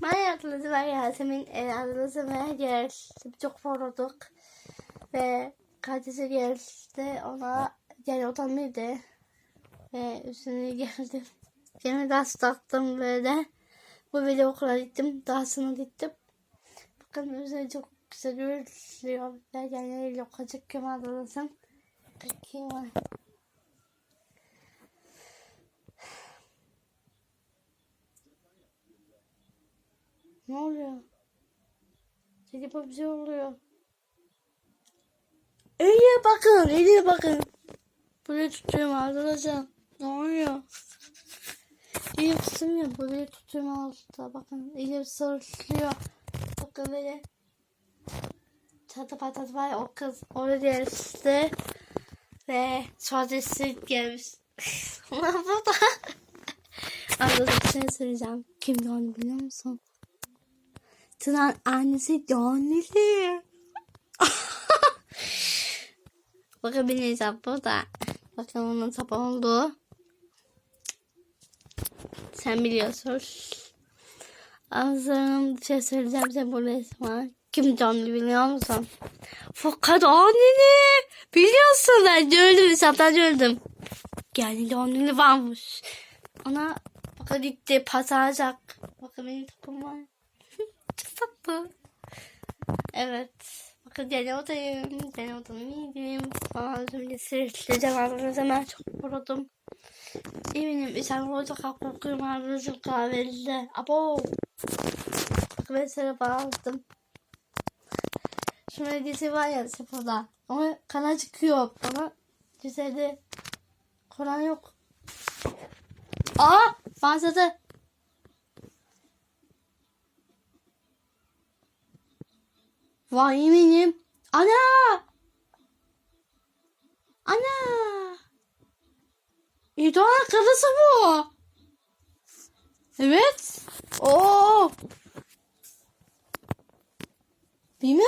Merhaba ben Yasemin. E, Adınızı geldi. Çok vurduk. Ve kardeşi geldi. Ona gel odamıydı. Ve üstüne geldim. Yine ders taktım böyle. Bu video okula gittim. Dersine gittim. Bakın üzerine çok güzel görülüyor. Yani açık kemal odasın. Bakayım var. Ne oluyor? Bir şey oluyor. Eline bakın, eline bakın. Buraya tutuyorum arkadaşlar. Ne oluyor? Elim tutmuyor. Buraya tutuyorum altta. Bakın elim sarılıyor. Bakın böyle. Çatı patat var o kız. Oraya işte. Ve sözleşsi gelmiş. Bu da. Arkadaşlar bir şey söyleyeceğim. Kim onu biliyor musun? Tınar'ın annesi Johnny'li. Bakın benim hesap burada. Bakın onun hesap oldu. Sen biliyorsun. Ağzım bir şey söyleyeceğim size bu resmen. Kim Johnny biliyor musun? Fakat anneni biliyorsun ben gördüm hesaptan gördüm. Yani Johnny'li varmış. Ona bakın gitti pasajak. Bakın benim tapım var. Tatlı. Evet. Bakın gene odayım. Gene odamı yedim. Falan şimdi sürekli cevabını hemen çok vurdum. Eminim tane orada kalkıyorum ağrınızın kahvede. Abo. Bakın ben sana bağladım. Şuna dizi var ya sıfırda. Ama kana çıkıyor. Ama dizide Kur'an yok. Aa! Başladı. Vay eminim. Ana! Ana! İdoğan karısı bu. Evet. Oo. Bilmem.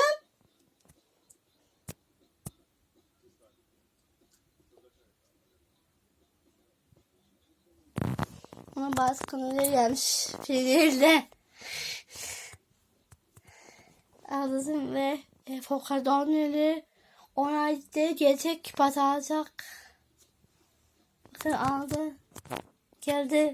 Ama bazı konular gelmiş. Filirde. Ağzım ve e, Fokadonları onayda gelecek. Bakın aldı. Geldi.